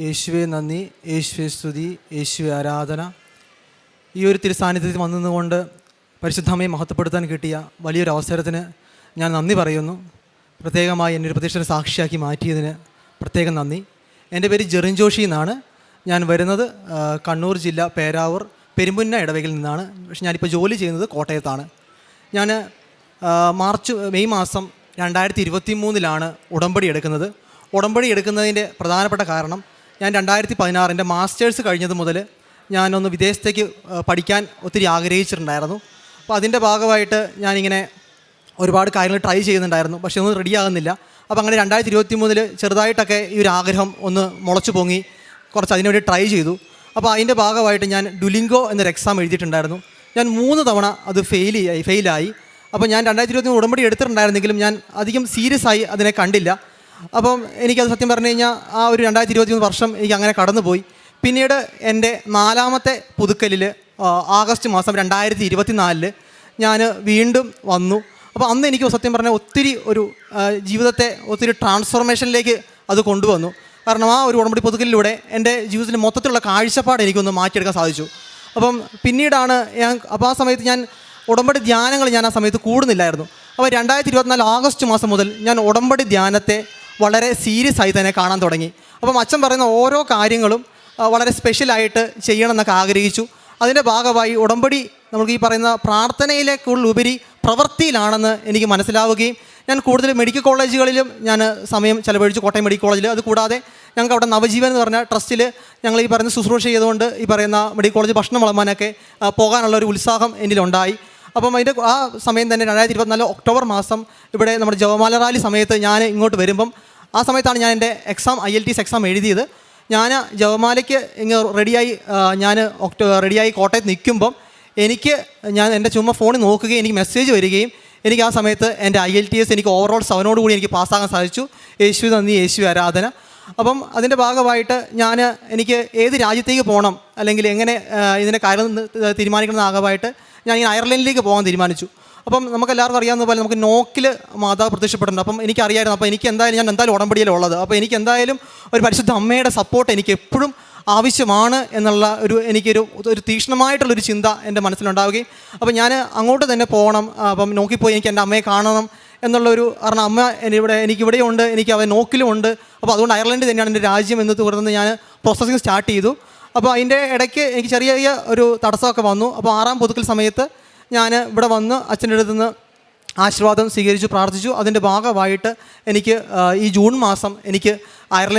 യേശുവെ നന്ദി. യേശുവെ സ്തുതി. യേശുവെ ആരാധന. ഈ ഒരു തിരുസാന്നിധ്യത്തിൽ വന്നതുകൊണ്ട് പരിശുദ്ധമ്മയെ മഹത്വപ്പെടുത്താൻ കിട്ടിയ വലിയൊരു അവസരത്തിന് ഞാൻ നന്ദി പറയുന്നു. പ്രത്യേകമായി എന്റെ ഒരു പ്രതീക്ഷയുടെ സാക്ഷിയാക്കി മാറ്റിയതിന് പ്രത്യേകം നന്ദി. എന്റെ പേര് ജെറിൻ ജോഷി എന്നാണ്. ഞാൻ വരുന്നത് കണ്ണൂർ ജില്ല പേരാവൂർ പെരുമ്പുന്ന ഇടവകയിൽ നിന്നാണ്. പക്ഷെ ഞാനിപ്പോൾ ജോലി ചെയ്യുന്നത് കോട്ടയത്താണ്. ഞാൻ മാർച്ച് മെയ് മാസം രണ്ടായിരത്തി ഇരുപത്തി മൂന്നിലാണ് ഉടമ്പടി എടുക്കുന്നത്. ഉടമ്പടി എടുക്കുന്നതിന്റെ പ്രധാനപ്പെട്ട കാരണം ഞാൻ രണ്ടായിരത്തി പതിനാറിന്റെ മാസ്റ്റേഴ്സ് കഴിഞ്ഞത് മുതൽ ഞാനൊന്ന് വിദേശത്തേക്ക് പഠിക്കാൻ ഒത്തിരി ആഗ്രഹിച്ചിട്ടുണ്ടായിരുന്നു. അപ്പോൾ അതിന്റെ ഭാഗമായിട്ട് ഞാനിങ്ങനെ ഒരുപാട് കാര്യങ്ങൾ ട്രൈ ചെയ്യുന്നുണ്ടായിരുന്നു. പക്ഷേ ഒന്നും റെഡി ആകുന്നില്ല. അപ്പോൾ അങ്ങനെ രണ്ടായിരത്തി ഇരുപത്തി മൂന്നിൽ ചെറുതായിട്ടൊക്കെ ഈ ഒരു ആഗ്രഹം ഒന്ന് മുളച്ചു പൊങ്ങി കുറച്ച് അതിനുവേണ്ടി ട്രൈ ചെയ്തു. അപ്പോൾ അതിന്റെ ഭാഗമായിട്ട് ഞാൻ ഡുലിങ്കോ എന്നൊരു എക്സാം എഴുതിയിട്ടുണ്ടായിരുന്നു. ഞാൻ മൂന്ന് തവണ അത് ഫെയിൽ ഫെയിലായി അപ്പോൾ ഞാൻ രണ്ടായിരത്തി ഇരുപത്തി ഉടമ്പടി എടുത്തിട്ടുണ്ടായിരുന്നെങ്കിലും ഞാൻ അധികം സീരിയസ് ആയി അതിനെ കണ്ടില്ല. അപ്പം എനിക്കത് സത്യം പറഞ്ഞു കഴിഞ്ഞാൽ ആ ഒരു രണ്ടായിരത്തി ഇരുപത്തി വർഷം എനിക്ക് അങ്ങനെ കടന്നുപോയി. പിന്നീട് എന്റെ നാലാമത്തെ പുതുക്കലിൽ ആഗസ്റ്റ് മാസം രണ്ടായിരത്തി ഇരുപത്തി നാലിൽ ഞാൻ വീണ്ടും വന്നു. അപ്പോൾ അന്ന് എനിക്ക് സത്യം പറഞ്ഞാൽ ഒത്തിരി ഒരു ജീവിതത്തെ ഒത്തിരി ട്രാൻസ്ഫോർമേഷനിലേക്ക് അത് കൊണ്ടുവന്നു. കാരണം ആ ഒരു ഉടമ്പടി പുതുക്കലിലൂടെ എന്റെ ജീവിതത്തിന്റെ മൊത്തത്തിലുള്ള കാഴ്ചപ്പാട് എനിക്കൊന്ന് മാറ്റിയെടുക്കാൻ സാധിച്ചു. അപ്പം പിന്നീടാണ് ഞാൻ അപ്പോൾ ആ സമയത്ത് ഞാൻ ഉടമ്പടി ധ്യാനങ്ങൾ ഞാൻ ആ സമയത്ത് കൂടുന്നില്ലായിരുന്നു. അപ്പോൾ രണ്ടായിരത്തി ഇരുപത്തിനാല് ആഗസ്റ്റ് മാസം മുതൽ ഞാൻ ഉടമ്പടി ധ്യാനത്തെ വളരെ സീരിയസ് ആയി തന്നെ കാണാൻ തുടങ്ങി. അപ്പം അച്ഛൻ പറയുന്ന ഓരോ കാര്യങ്ങളും വളരെ സ്പെഷ്യലായിട്ട് ചെയ്യണമെന്നൊക്കെ ആഗ്രഹിച്ചു. അതിന്റെ ഭാഗമായി ഉടമ്പടി നമുക്ക് ഈ പറയുന്ന പ്രാർത്ഥനയിലേക്കുള്ളുപരി പ്രവൃത്തിയിലാണെന്ന് എനിക്ക് മനസ്സിലാവുകയും ഞാൻ കൂടുതൽ മെഡിക്കൽ കോളേജുകളിലും ഞാൻ സമയം ചെലവഴിച്ചു കോട്ടയം മെഡിക്കൽ കോളേജിൽ അതുകൂടാതെ ഞങ്ങൾക്ക് അവിടെ നവജീവൻ എന്ന് പറഞ്ഞ ട്രസ്റ്റിൽ ഞങ്ങൾ ഈ പറയുന്ന ശുശ്രൂഷ ചെയ്തുകൊണ്ട് ഈ പറയുന്ന മെഡിക്കൽ കോളേജ് ഭക്ഷണം വളമാനൊക്കെ പോകാനുള്ള ഒരു ഉത്സാഹം എന്നിലുണ്ടായി. അപ്പം അതിന്റെ ആ സമയം തന്നെ രണ്ടായിരത്തി ഇരുപത്തിനാല് ഒക്ടോബർ മാസം ഇവിടെ നമ്മുടെ ജവമാല റാലി സമയത്ത് ഞാൻ ഇങ്ങോട്ട് വരുമ്പം ആ സമയത്താണ് ഞാൻ എന്റെ exam IELTS exam എഴുതിയത്. ഞാൻ ജവമാലയ്ക്ക് ഇങ്ങ് റെഡിയായി ഞാൻ ഒക്ടോ റെഡിയായി കോട്ടയത്ത് നിൽക്കുമ്പം എനിക്ക് ഞാൻ എന്റെ ചുമ്മാ ഫോണിൽ നോക്കുകയും എനിക്ക് മെസ്സേജ് വരികയും എനിക്ക് ആ സമയത്ത് എന്റെ ഐ എൽ ടി എസ് എനിക്ക് ഓവറോൾ സെവനോട് കൂടി എനിക്ക് പാസ്സാകാൻ സാധിച്ചു. യേശു നന്ദി യേശു ആരാധന. അപ്പം അതിന്റെ ഭാഗമായിട്ട് ഞാൻ എനിക്ക് ഏത് രാജ്യത്തേക്ക് പോകണം അല്ലെങ്കിൽ എങ്ങനെ ഇതിന്റെ കാര്യം തീരുമാനിക്കുന്ന ഭാഗമായിട്ട് ഞാൻ ഇങ്ങനെ അയർലൻഡിലേക്ക് പോകാൻ തീരുമാനിച്ചു. അപ്പം നമുക്ക് എല്ലാവർക്കും അറിയാവുന്ന പോലെ നമുക്ക് നോക്കിൽ മാതാവ് പ്രത്യക്ഷപ്പെടുന്നുണ്ട് അപ്പം എനിക്കറിയായിരുന്നു അപ്പോൾ എനിക്ക് എന്തായാലും ഞാൻ എന്തായാലും ഉടമ്പടിയിലുള്ളത് അപ്പോൾ എനിക്ക് എന്തായാലും ഒരു പരിശുദ്ധ അമ്മയുടെ സപ്പോർട്ട് എനിക്ക് എപ്പോഴും ആവശ്യമാണ് എന്നുള്ള ഒരു എനിക്കൊരു ഒരു തീക്ഷ്ണമായിട്ടുള്ളൊരു ചിന്ത എന്റെ മനസ്സിലുണ്ടാവുകയും അപ്പം ഞാൻ അങ്ങോട്ട് തന്നെ പോകണം. അപ്പം നോക്കിപ്പോയി എനിക്ക് എന്റെ അമ്മയെ കാണണം എന്നുള്ളൊരു കാരണം അമ്മ ഇവിടെ എനിക്കിവിടെയുണ്ട് എനിക്ക് അവൻ നോക്കിലും ഉണ്ട് അപ്പോൾ അതുകൊണ്ട് അയർലൻഡ് തന്നെയാണ് എന്റെ രാജ്യം എന്ന് തുടർന്ന് ഞാൻ പ്രോസസ്സിങ് സ്റ്റാർട്ട് ചെയ്തു. അപ്പോൾ അതിന്റെ ഇടയ്ക്ക് എനിക്ക് ചെറിയ ചെറിയ ഒരു തടസ്സമൊക്കെ വന്നു. അപ്പോൾ ആറാം പുതുക്കൽ സമയത്ത് ഞാൻ ഇവിടെ വന്ന് അച്ഛന്റെ അടുത്ത് നിന്ന് ആശീർവാദം സ്വീകരിച്ചു പ്രാർത്ഥിച്ചു. അതിന്റെ ഭാഗമായിട്ട് എനിക്ക് ഈ ജൂൺ മാസം എനിക്ക് അയർലൻഡ്